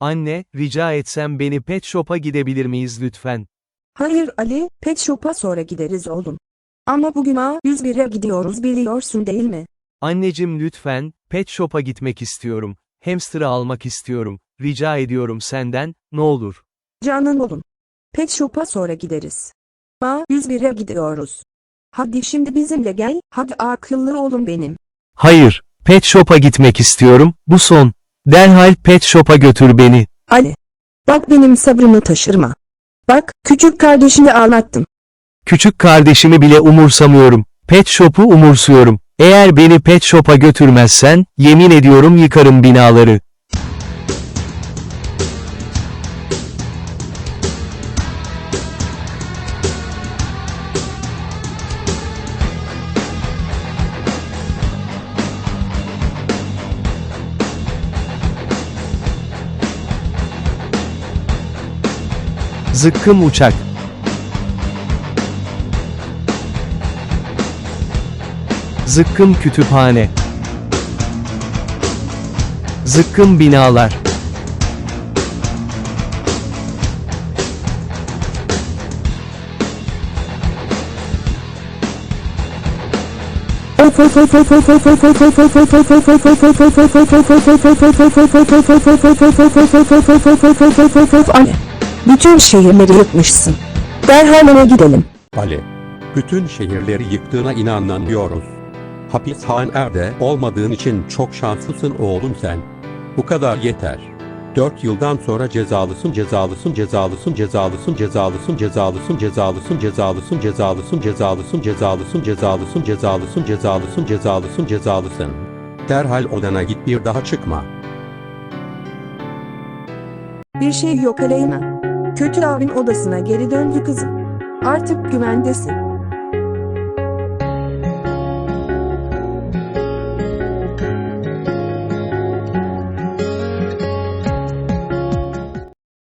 Anne, rica etsem beni pet shop'a gidebilir miyiz lütfen? Hayır Ali, pet shop'a sonra gideriz oğlum. Ama bugün A101'e gidiyoruz biliyorsun değil mi? Annecim lütfen, pet shop'a gitmek istiyorum. Hamster'ı almak istiyorum. Rica ediyorum senden, ne olur. Canım oğlum. Pet shop'a sonra gideriz. A101'e gidiyoruz. Hadi şimdi bizimle gel, hadi akıllı oğlum benim. Hayır, pet shop'a gitmek istiyorum, bu son. Derhal pet shop'a götür beni. Ali. Bak benim sabrımı taşırma. Bak, küçük kardeşini ağlattım. Küçük kardeşimi bile umursamıyorum. Pet shop'u umursuyorum. Eğer beni pet shop'a götürmezsen, yemin ediyorum yıkarım binaları. Zıkkım uçak. Zıkkım kütüphane. Zıkkım binalar. Ali. Bütün şehirleri yıkmışsın. Derhal eve gidelim. Ali. Bütün şehirleri yıktığına inanmıyoruz. Hapishanede olmadığın için çok şanslısın oğlum sen. Bu kadar yeter. 4 yıldan sonra cezalısın cezalısın cezalısın cezalısın cezalısın cezalısın cezalısın cezalısın cezalısın cezalısın cezalısın cezalısın cezalısın cezalısın cezalısın cezalısın. Derhal odana git bir daha çıkma. Bir şey yok Aleyna. Kötü abin odasına geri döndü kızım. Artık güvendesin.